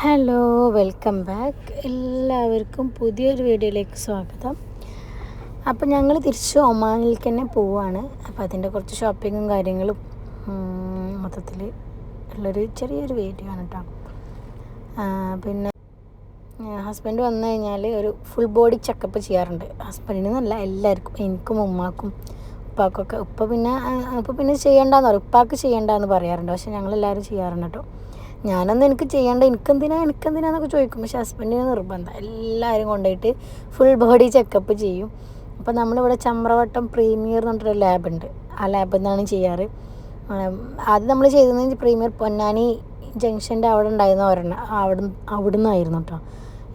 Hello welcome back എല്ലാവർക്കും പുതിയൊരു വീഡിയോയിലേക്ക് സ്വാഗതം. അപ്പോൾ ഞങ്ങൾ തിരിച്ച് ഒമാനിലേക്ക് തന്നെ പോവുകയാണ് അപ്പോൾ അതിന്റെ കുറച്ച് ഷോപ്പിങ്ങും കാര്യങ്ങളും മൊത്തത്തിൽ ഉള്ളൊരു ചെറിയൊരു വീഡിയോ ആണ് കേട്ടോ പിന്നെ ഹസ്ബൻഡ് വന്നു കഴിഞ്ഞാൽ ഒരു ഫുൾ ബോഡി ചെക്കപ്പ് ചെയ്യാറുണ്ട്. ഹസ്ബൻഡിനല്ല എല്ലാവർക്കും എനിക്കും ഉമ്മാക്കും ഉപ്പാക്കൊക്കെ ഉപ്പ പിന്നെ ഉപ്പ പിന്നെ ചെയ്യേണ്ടെന്ന് പറയും. ഉപ്പാക്ക് ചെയ്യേണ്ടെന്ന് പറയാറുണ്ട്. പക്ഷേ ഞങ്ങളെല്ലാവരും ചെയ്യാറുണ്ട് കേട്ടോ ഞാനൊന്നും എനിക്ക് ചെയ്യേണ്ട എനിക്കെന്തിനാ എനിക്കെന്തിനാന്നൊക്കെ ചോദിക്കും. പക്ഷെ ഹസ്ബൻഡിന് നിർബന്ധം. എല്ലാവരും കൊണ്ടുപോയിട്ട് ഫുൾ ബോഡി ചെക്കപ്പ് ചെയ്യും. അപ്പോൾ നമ്മളിവിടെ ചമ്രവട്ടം പ്രീമിയർ എന്ന് പറഞ്ഞിട്ടൊരു ലാബുണ്ട് ആ ലാബിൽ നിന്നാണ് ചെയ്യാറ്. ആദ്യം നമ്മൾ വെച്ചാൽ പ്രീമിയർ പൊന്നാനി ജംഗ്ഷന്റെ അവിടെ ഉണ്ടായിരുന്ന ഒരെണ്ണം. അവിടെ അവിടെ നിന്നായിരുന്നു കേട്ടോ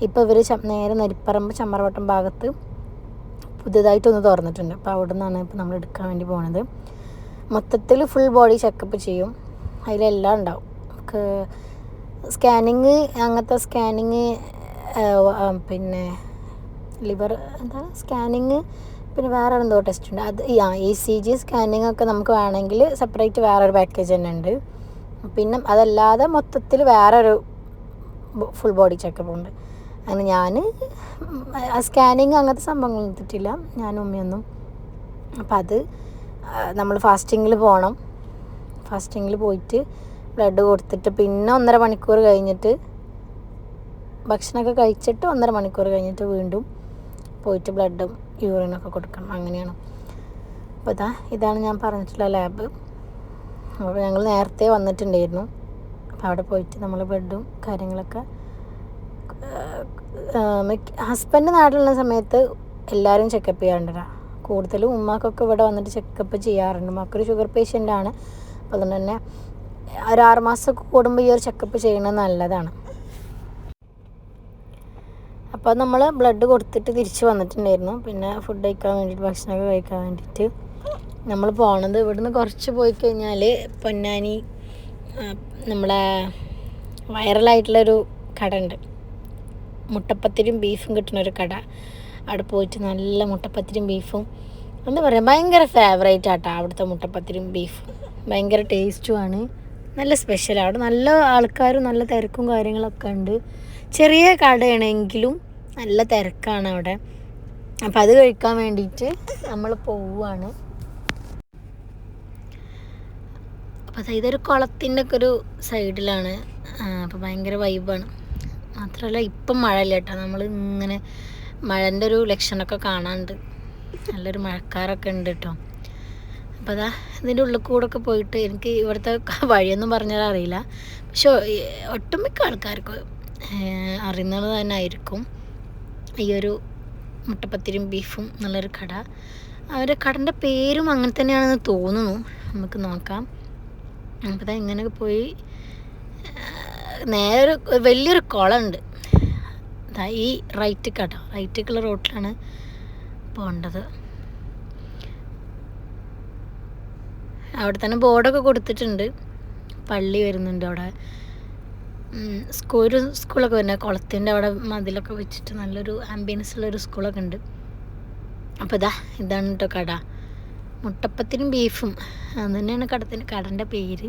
ഇപ്പോൾ ഇവർ നേരെ നരിപ്പറമ്പ് ചമ്രവട്ടം ഭാഗത്ത് പുതിയതായിട്ടൊന്ന് തുറന്നിട്ടുണ്ട്. അപ്പോൾ അവിടെ നിന്നാണ് ഇപ്പോൾ നമ്മൾ എടുക്കാൻ വേണ്ടി പോണത്. മൊത്തത്തിൽ ഫുൾ ബോഡി ചെക്കപ്പ് ചെയ്യും. അതിലെല്ലാം ഉണ്ടാവും. നമുക്ക് സ്കാനിങ് അങ്ങനത്തെ സ്കാനിങ് പിന്നെ ലിവർ എന്താ സ്കാനിങ് പിന്നെ വേറെ എന്തോ ടെസ്റ്റ് ഉണ്ട്. അത് ആ ഇ സി ജി സ്കാനിങ് ഒക്കെ നമുക്ക് വേണമെങ്കിൽ സെപ്പറേറ്റ് വേറൊരു പാക്കേജ് തന്നെ ഉണ്ട്. പിന്നെ അതല്ലാതെ മൊത്തത്തിൽ വേറൊരു ഫുൾ ബോഡി ചെക്കപ്പ് ഉണ്ട്. അങ്ങനെ ഞാൻ ആ സ്കാനിങ് അങ്ങനത്തെ സംഭവങ്ങൾ എടുത്തിട്ടില്ല. ഞാനും ഉമ്മയൊന്നും അപ്പം അത് നമ്മൾ ഫാസ്റ്റിങ്ങിൽ പോകണം. ഫാസ്റ്റിങ്ങിൽ പോയിട്ട് ബ്ലഡ് കൊടുത്തിട്ട് പിന്നെ ഒന്നര മണിക്കൂർ കഴിഞ്ഞിട്ട് ഭക്ഷണമൊക്കെ കഴിച്ചിട്ട് ഒന്നര മണിക്കൂർ കഴിഞ്ഞിട്ട് വീണ്ടും പോയിട്ട് ബ്ലഡും യൂറിനൊക്കെ കൊടുക്കണം. അങ്ങനെയാണ്. അപ്പോൾ ഇതാ ഇതാണ് ഞാൻ പറഞ്ഞിട്ടുള്ള ലാബ് അപ്പോൾ ഞങ്ങൾ നേരത്തെ വന്നിട്ടുണ്ടായിരുന്നു. അപ്പോൾ അവിടെ പോയിട്ട് നമ്മൾ ബ്ലഡും കാര്യങ്ങളൊക്കെ ഹസ്ബൻഡ് നാട്ടിലുള്ള സമയത്ത് എല്ലാവരും ചെക്കപ്പ് ചെയ്യാറുണ്ട് കൂടുതലും ഉമ്മാക്കൊക്കെ ഇവിടെ വന്നിട്ട് ചെക്കപ്പ് ചെയ്യാറുണ്ട്. ഉമ്മാക്കൊരു ഷുഗർ പേഷ്യന്റ് ആണ്. അപ്പോൾ അതുകൊണ്ട് തന്നെ ഒരു ആറ് മാസം കൂടുമ്പോൾ ഈ ഒരു ചെക്കപ്പ് ചെയ്യണത് നല്ലതാണ്. അപ്പോൾ നമ്മൾ ബ്ലഡ് കൊടുത്തിട്ട് തിരിച്ച് വന്നിട്ടുണ്ടായിരുന്നു. പിന്നെ ഫുഡ് കഴിക്കാൻ വേണ്ടിയിട്ട് ഭക്ഷണമൊക്കെ കഴിക്കാൻ വേണ്ടിയിട്ട് നമ്മൾ പോണത്. ഇവിടുന്ന് കുറച്ച് പോയി കഴിഞ്ഞാൽ പൊന്നാനി നമ്മുടെ വൈറലായിട്ടുള്ളൊരു കട ഉണ്ട് മുട്ടപ്പത്തിരിയും ബീഫും കിട്ടുന്ന ഒരു കട. അവിടെ പോയിട്ട് നല്ല മുട്ടപ്പത്തിരിയും ബീഫും എന്താ പറയുക ഭയങ്കര ഫേവറേറ്റ് ആട്ടോ അവിടുത്തെ മുട്ടപ്പത്തിരിയും ബീഫും. ഭയങ്കര ടേസ്റ്റുമാണ് നല്ല സ്പെഷ്യലാണ് നല്ല ആൾക്കാരും നല്ല തിരക്കും കാര്യങ്ങളൊക്കെ ഉണ്ട്. ചെറിയ കടയാണെങ്കിലും നല്ല തിരക്കാണ് അവിടെ. അപ്പം അത് കഴിക്കാൻ വേണ്ടിയിട്ട് നമ്മൾ പോവുകയാണ് അപ്പം അത് ഇതൊരു കുളത്തിന്റെ ഒക്കെ ഒരു സൈഡിലാണ്. അപ്പോൾ ഭയങ്കര വൈബാണ് മാത്രമല്ല ഇപ്പം മഴയില്ല കേട്ടോ നമ്മൾ ഇങ്ങനെ മഴന്റെ ഒരു ലക്ഷണമൊക്കെ കാണാനുണ്ട്. നല്ലൊരു മഴക്കാരൊക്കെ ഉണ്ട് കേട്ടോ. അപ്പോൾ അതാ ഇതിന്റെ ഉള്ളിൽ കൂടെ ഒക്കെ പോയിട്ട് എനിക്ക് ഇവിടുത്തെ വഴിയൊന്നും പറഞ്ഞാൽ അറിയില്ല. പക്ഷെ ഒട്ടുമിക്ക ആൾക്കാർക്ക് അറിയുന്നത് തന്നെ ആയിരിക്കും. ഈ ഒരു മുട്ടപ്പത്തിരിയും ബീഫും എന്നുള്ളൊരു കട. അവരുടെ കടന്റെ പേരും അങ്ങനെ തന്നെയാണെന്ന് തോന്നുന്നു. നമുക്ക് നോക്കാം. അപ്പോൾ ഇങ്ങനെ പോയി നേരെ വലിയൊരു കുളമുണ്ട്. ഈ റൈറ്റ് കട റൈറ്റിക്കുള്ള റോട്ടിലാണ് പോകേണ്ടത്. അവിടെ തന്നെ ബോർഡൊക്കെ കൊടുത്തിട്ടുണ്ട്. പള്ളി വരുന്നുണ്ട് അവിടെ. സ്കൂൾ സ്കൂളൊക്കെ വരുന്നത് കുളത്തിന്റെ അവിടെ മതിലൊക്കെ വെച്ചിട്ട് നല്ലൊരു ആംബിയൻസ് ഉള്ളൊരു സ്കൂളൊക്കെ ഉണ്ട്. അപ്പോൾ ഇതാ ഇതാണ് കേട്ടോ കട. മുട്ടപ്പത്തിനും ബീഫും. അത് തന്നെയാണ് കടത്തിന് കടന്റെ പേര്.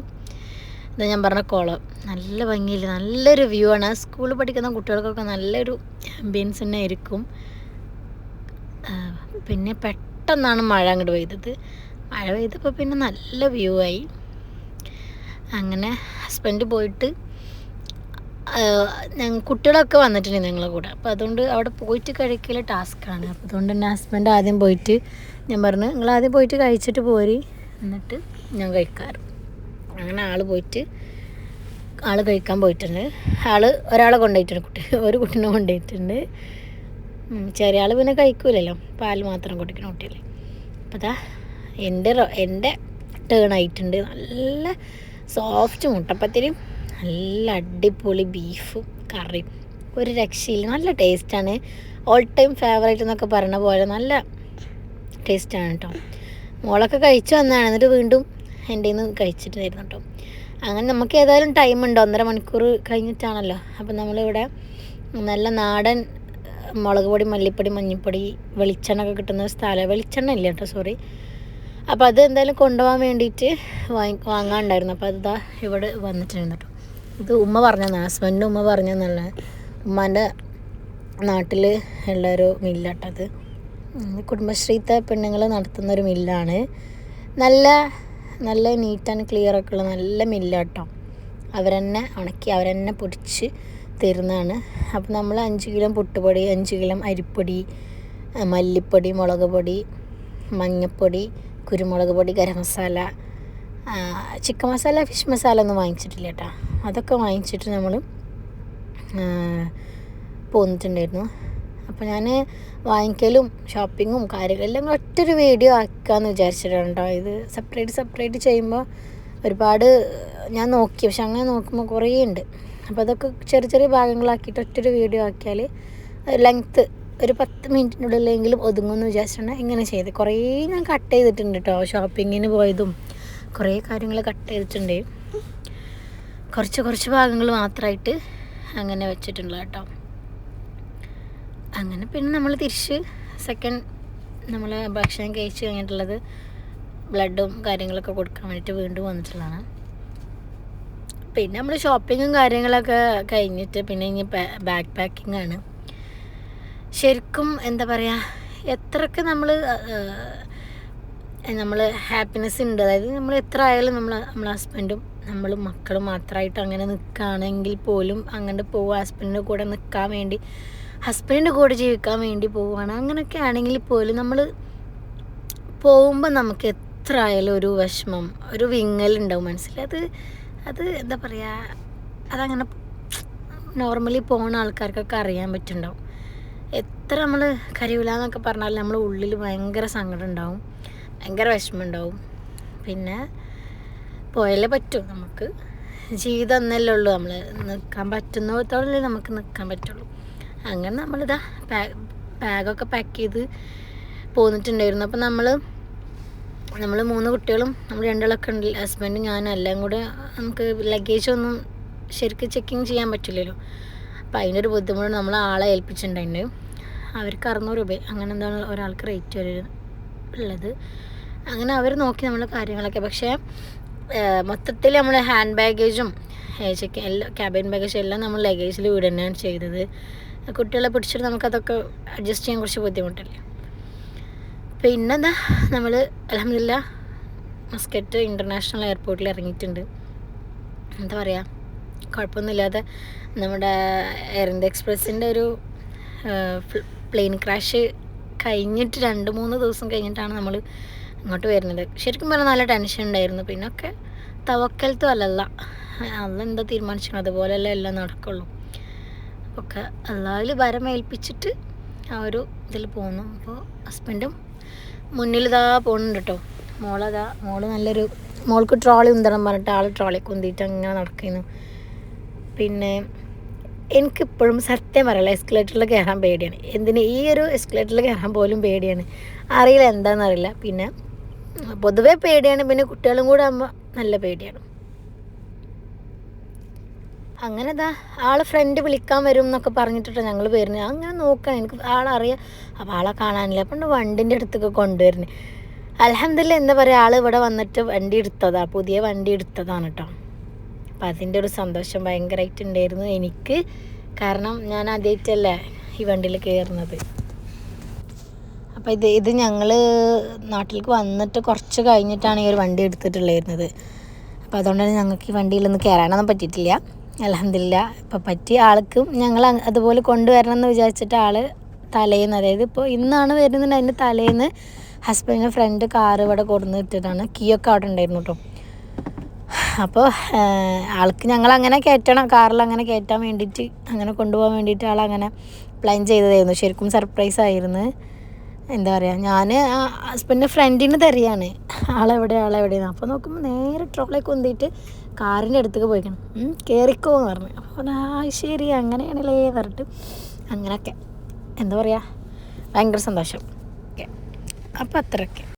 ഇതാ ഞാൻ പറഞ്ഞ കുളം. നല്ല ഭംഗിയില്ല നല്ലൊരു വ്യൂ ആണ്. സ്കൂളിൽ പഠിക്കുന്ന കുട്ടികൾക്കൊക്കെ നല്ലൊരു ആംബിയൻസ് തന്നെ ആയിരിക്കും. പിന്നെ പെട്ടെന്നാണ് മഴ അങ്ങോട്ട് പെയ്തത്. മഴ പെയ്തപ്പോൾ പിന്നെ നല്ല വ്യൂ ആയി. അങ്ങനെ ഹസ്ബൻഡ് പോയിട്ട് കുട്ടികളൊക്കെ വന്നിട്ടുണ്ട് ഞങ്ങളെ കൂടെ. അപ്പോൾ അതുകൊണ്ട് അവിടെ പോയിട്ട് കഴിക്കൽ ടാസ്ക്കാണ് അപ്പോൾ അതുകൊണ്ട് തന്നെ ഹസ്ബൻഡ് ആദ്യം പോയിട്ട് ഞാൻ പറഞ്ഞു നിങ്ങൾ ആദ്യം പോയിട്ട് കഴിച്ചിട്ട് പോരി. എന്നിട്ട് ഞാൻ കഴിക്കാറ്. അങ്ങനെ ആൾ പോയിട്ട് ആൾ കഴിക്കാൻ പോയിട്ടുണ്ട്. ആൾ ഒരാളെ കൊണ്ടുപോയിട്ടുണ്ട് കുട്ടി. ഒരു കുട്ടീനെ കൊണ്ടുപോയിട്ടുണ്ട്. ചെറിയ ആൾ പിന്നെ കഴിക്കൂലല്ലോ. പാൽ മാത്രം കുടിക്കുന്ന കുട്ടിയല്ലേ അപ്പോൾ അതാ എന്റെ എന്റെ ടേൺ ആയിട്ടുണ്ട്. നല്ല സോഫ്റ്റ് മുട്ടപ്പത്തിരിയും നല്ല അടിപൊളി ബീഫും കറിയും ഒരു രക്ഷയില്ല. നല്ല ടേസ്റ്റാണ് ഓൾ ടൈം ഫേവറേറ്റ് എന്നൊക്കെ പറഞ്ഞ പോലെ നല്ല ടേസ്റ്റാണ് കേട്ടോ മോളൊക്കെ കഴിച്ചു വന്നതാണ്. എന്നിട്ട് വീണ്ടും എന്റെ നിന്ന് കഴിച്ചിട്ടായിരുന്നു കേട്ടോ അങ്ങനെ നമുക്ക് ഏതായാലും ടൈം ഉണ്ട്. ഒന്നര മണിക്കൂർ കഴിഞ്ഞിട്ടാണല്ലോ. അപ്പം നമ്മളിവിടെ നല്ല നാടൻ മുളക് പൊടി മല്ലിപ്പൊടി മഞ്ഞൾപ്പൊടി വെളിച്ചെണ്ണ ഒക്കെ കിട്ടുന്ന സ്ഥലം. വെളിച്ചെണ്ണ ഇല്ല കേട്ടോ സോറി അപ്പോൾ അത് എന്തായാലും കൊണ്ടുപോകാൻ വേണ്ടിയിട്ട് വാങ്ങി വാങ്ങാനുണ്ടായിരുന്നു. അപ്പോൾ അതാ ഇവിടെ വന്നിട്ടുണ്ട് കേട്ടോ ഇത് ഉമ്മ പറഞ്ഞതാണ് ഹസ്ബൻഡിന്റെ ഉമ്മ പറഞ്ഞെന്നുള്ള ഉമ്മാന്റെ നാട്ടിൽ ഉള്ള ഒരു മില്ലാട്ടത് കുടുംബശ്രീത്തെ പെണ്ണുങ്ങൾ നടത്തുന്ന ഒരു മില്ലാണ്. നല്ല നല്ല നീറ്റ് ആൻഡ് ക്ലിയർ ഒക്കെ ഉള്ള നല്ല മില്ലാട്ടോ. അവരെന്നെ ഉണക്കി അവരെന്നെ പൊടിച്ച് തരുന്നതാണ്. അപ്പോൾ നമ്മൾ അഞ്ച് കിലോ പുട്ടുപൊടി അഞ്ച് കിലോ അരിപ്പൊടി മല്ലിപ്പൊടി മുളക് പൊടി മഞ്ഞൾപ്പൊടി കുരുമുളക് പൊടി ഗരം മസാല ചിക്കൻ മസാല ഫിഷ് മസാല ഒന്നും വാങ്ങിച്ചിട്ടില്ല കേട്ടോ അതൊക്കെ വാങ്ങിച്ചിട്ട് നമ്മൾ പോന്നിട്ടുണ്ടായിരുന്നു. അപ്പോൾ ഞാൻ വാങ്ങിക്കലും ഷോപ്പിങ്ങും കാര്യങ്ങളെല്ലാം ഒറ്റൊരു വീഡിയോ ആക്കാമെന്ന് വിചാരിച്ചിട്ടാണ് കേട്ടോ ഇത് സെപ്പറേറ്റ് സെപ്പറേറ്റ് ചെയ്യുമ്പോൾ ഒരുപാട് ഞാൻ നോക്കി. പക്ഷെ അങ്ങനെ നോക്കുമ്പോൾ കുറേ ഉണ്ട് അപ്പോൾ അതൊക്കെ ചെറിയ ചെറിയ ഭാഗങ്ങളാക്കിയിട്ട് ഒറ്റൊരു വീഡിയോ ആക്കിയാൽ ലെങ്ത്ത് ഒരു പത്ത് മിനിറ്റിനുള്ളിലെങ്കിലും ഒതുങ്ങുമെന്ന് വിചാരിച്ചിട്ടാണ് ഇങ്ങനെ ചെയ്ത്. കുറേ ഞാൻ കട്ട് ചെയ്തിട്ടുണ്ട് കേട്ടോ ഷോപ്പിങ്ങിന് പോയതും കുറേ കാര്യങ്ങൾ കട്ട് ചെയ്തിട്ടുണ്ട്. കുറച്ച് കുറച്ച് ഭാഗങ്ങൾ മാത്രമായിട്ട് അങ്ങനെ വെച്ചിട്ടുള്ള കേട്ടോ അങ്ങനെ പിന്നെ നമ്മൾ തിരിച്ച് സെക്കൻഡ് നമ്മൾ ഭക്ഷണം കഴിച്ച് കഴിഞ്ഞിട്ടുള്ളത് ബ്ലഡും കാര്യങ്ങളൊക്കെ കൊടുക്കാൻ വേണ്ടിയിട്ട് വീണ്ടും വന്നിട്ടുള്ളതാണ്. പിന്നെ നമ്മൾ ഷോപ്പിങ്ങും കാര്യങ്ങളൊക്കെ കഴിഞ്ഞിട്ട് പിന്നെ ഇനി ബാക്ക് പാക്കിങ്ങാണ് ശരിക്കും എന്താ പറയുക എത്രയൊക്കെ നമ്മൾ നമ്മൾ ഹാപ്പിനെസ് ഉണ്ട്. അതായത് നമ്മൾ എത്ര ആയാലും നമ്മൾ നമ്മളെ ഹസ്ബൻഡും നമ്മൾ മക്കളും മാത്രമായിട്ട് അങ്ങനെ നിൽക്കുകയാണെങ്കിൽ പോലും അങ്ങനെ പോവുക ഹസ്ബൻഡിന്റെ കൂടെ നിൽക്കാൻ വേണ്ടി ഹസ്ബൻഡിന്റെ കൂടെ ജീവിക്കാൻ വേണ്ടി പോവുകയാണ് അങ്ങനെയൊക്കെ ആണെങ്കിൽ പോലും നമ്മൾ പോകുമ്പോൾ നമുക്ക് എത്ര ആയാലും ഒരു വിഷമം ഒരു വിങ്ങൽ വിങ്ങലുണ്ടാവും മനസ്സിൽ അത് അത് എന്താ പറയുക അതങ്ങനെ നോർമലി പോകുന്ന ആൾക്കാർക്കൊക്കെ അറിയാൻ പറ്റുന്നുണ്ടാവും. എത്ര നമ്മൾ കരയൂല എന്നൊക്കെ പറഞ്ഞാൽ നമ്മൾ ഉള്ളിൽ ഭയങ്കര സങ്കടം ഉണ്ടാവും ഭയങ്കര വിഷമം ഉണ്ടാവും പിന്നെ പോയാലേ പറ്റൂ നമുക്ക്. ജീവിതം എന്നല്ലേ ഉള്ളൂ നമ്മൾ നിൽക്കാൻ പറ്റുന്നിടത്തോളം നമുക്ക് നിൽക്കാൻ പറ്റുള്ളൂ. അങ്ങനെ നമ്മളിതാ ബാഗൊക്കെ പാക്ക് ചെയ്ത് പോന്നിട്ടുണ്ടായിരുന്നു. അപ്പം നമ്മൾ നമ്മൾ മൂന്ന് കുട്ടികളും നമ്മൾ രണ്ടാളൊക്കെ ഉണ്ട് ഹസ്ബൻഡും ഞാനും എല്ലാം കൂടെ നമുക്ക് ലഗേജ് ഒന്നും ശരിക്കും ചെക്കിങ് ചെയ്യാൻ പറ്റില്ലല്ലോ. അപ്പോൾ അതിനൊരു ബുദ്ധിമുട്ട് നമ്മൾ ആളെ ഏൽപ്പിച്ചിട്ടുണ്ടായിരുന്നു. അവർക്ക് അറുന്നൂറ് രൂപ. അങ്ങനെ എന്താണ് ഒരാൾക്ക് റേറ്റ് ഉള്ളത്. അങ്ങനെ അവർ നോക്കി നമ്മൾ കാര്യങ്ങളൊക്കെ. പക്ഷേ മൊത്തത്തിൽ നമ്മൾ ഹാൻഡ് ബാഗേജും എല്ലാം ക്യാബിൻ ബാഗേജും എല്ലാം നമ്മൾ ലഗേജിൽ വിടുന്നതാണ് ചെയ്തത്. കുട്ടികളെ പിടിച്ചിട്ട് നമുക്കതൊക്കെ അഡ്ജസ്റ്റ് ചെയ്യാൻ കുറച്ച് ബുദ്ധിമുട്ടല്ലേ? പിന്നെന്താ? നമ്മൾ അലഹമില്ല മസ്കറ്റ് ഇന്റർനാഷണൽ എയർപോർട്ടിൽ ഇറങ്ങിയിട്ടുണ്ട്. എന്താ പറയുക കുഴപ്പമൊന്നുമില്ലാതെ നമ്മുടെ എയർ ഇന്ത്യ എക്സ്പ്രസിന്റെ ഒരു പ്ലെയിൻ ക്രാഷ് കഴിഞ്ഞിട്ട് രണ്ട് മൂന്ന് ദിവസം കഴിഞ്ഞിട്ടാണ് നമ്മൾ അങ്ങോട്ട് വരുന്നത്. ശരിക്കും പറഞ്ഞാൽ നല്ല ടെൻഷൻ ഉണ്ടായിരുന്നു. പിന്നൊക്കെ തവക്കലത്തും അല്ലല്ല. അതെന്താ തീരുമാനിച്ചു അതുപോലെയല്ല എല്ലാം നടക്കുള്ളൂ. ഒക്കെ എല്ലാവരും വരമേൽപ്പിച്ചിട്ട് ആ ഒരു ഇതിൽ പോകുന്നു അപ്പോൾ ഹസ്ബൻഡും മുന്നിൽ ഇതാ പോകുന്നുണ്ട് കേട്ടോ മോളതാ മോൾ നല്ലൊരു മോൾക്ക് ട്രോളി ഉന്തണം പറഞ്ഞിട്ട് ആൾ ട്രോളി കുന്തിയിട്ട് അങ്ങനെ നടക്കുന്നു. പിന്നെ എനിക്കിപ്പോഴും സത്യം പറയല എസ്കലേറ്ററിൽ കയറാൻ പേടിയാണ്. എന്തിന് ഈ ഒരു എസ്കലേറ്ററിൽ കയറാൻ പോലും പേടിയാണ്. അറിയില്ല എന്താണെന്നറിയില്ല പിന്നെ പൊതുവേ പേടിയാണ് പിന്നെ കുട്ടികളും കൂടെ ആകുമ്പോൾ നല്ല പേടിയാണ്. അങ്ങനെ ഇതാ ആളെ ഫ്രണ്ട് വിളിക്കാൻ വരും എന്നൊക്കെ പറഞ്ഞിട്ടാണ് ഞങ്ങൾ വരുന്നത്. അങ്ങനെ നോക്കണം എനിക്ക് ആളറിയാം അപ്പോൾ ആളെ കാണാനില്ല. അപ്പം വണ്ടിന്റെ അടുത്തൊക്കെ കൊണ്ടുവരുന്നത് അലഹമില്ല എന്താ പറയുക ആൾ ഇവിടെ വന്നിട്ട് വണ്ടി എടുത്തതാണ് പുതിയ വണ്ടി എടുത്തതാണ് കേട്ടോ അപ്പം അതിന്റെ ഒരു സന്തോഷം ഭയങ്കരമായിട്ട് ഉണ്ടായിരുന്നു എനിക്ക്. കാരണം ഞാൻ ആദ്യമായിട്ടല്ലേ ഈ വണ്ടിയിൽ കയറുന്നത്. അപ്പോൾ ഇത് ഇത് ഞങ്ങൾ നാട്ടിലേക്ക് വന്നിട്ട് കുറച്ച് കഴിഞ്ഞിട്ടാണ് ഈ ഒരു വണ്ടി എടുത്തിട്ടുള്ളായിരുന്നത്. അപ്പോൾ തന്നെ ഞങ്ങൾക്ക് ഈ വണ്ടിയിലൊന്നും കയറാനൊന്നും പറ്റിയിട്ടില്ല. അലഹമില്ല ഇപ്പോൾ പറ്റിയ ആൾക്കും ഞങ്ങൾ അതുപോലെ കൊണ്ടുവരണം എന്ന് വിചാരിച്ചിട്ട് ആൾ തലേന്ന് അതായത് ഇപ്പോൾ ഇന്നാണ് വരുന്നത് അതിന്റെ തലേന്ന് ഹസ്ബൻഡിന്റെ ഫ്രണ്ട് കാറ് ഇവിടെ കൊടുന്ന് കീ കീയൊക്കെ അവിടെ ഉണ്ടായിരുന്നു കേട്ടോ. അപ്പോൾ ആൾക്ക് ഞങ്ങൾ അങ്ങനെ കയറ്റണം. കാറിൽ അങ്ങനെ കയറ്റാൻ വേണ്ടിയിട്ട് അങ്ങനെ കൊണ്ടുപോകാൻ വേണ്ടിയിട്ട് ആൾ അങ്ങനെ പ്ലാൻ ചെയ്തതായിരുന്നു. ശരിക്കും സർപ്രൈസ് ആയിരുന്നു. എന്താ പറയുക ഞാൻ ഹസ്ബൻഡിന്റെ ഫ്രണ്ടിന് തരികയാണ്. ആളെവിടെ ആളെവിടെയാണ് അപ്പോൾ നോക്കുമ്പോൾ നേരെ ട്രോളെ കൊന്തിയിട്ട് കാറിന്റെ അടുത്തേക്ക് പോയിക്കണം. കയറിക്കോ എന്ന് പറഞ്ഞു. അപ്പോൾ ആ ശരി അങ്ങനെയാണല്ലേ പറഞ്ഞിട്ട് അങ്ങനെയൊക്കെ എന്താ പറയുക ഭയങ്കര സന്തോഷം. ഓക്കെ. അപ്പോൾ അത്രയൊക്കെ.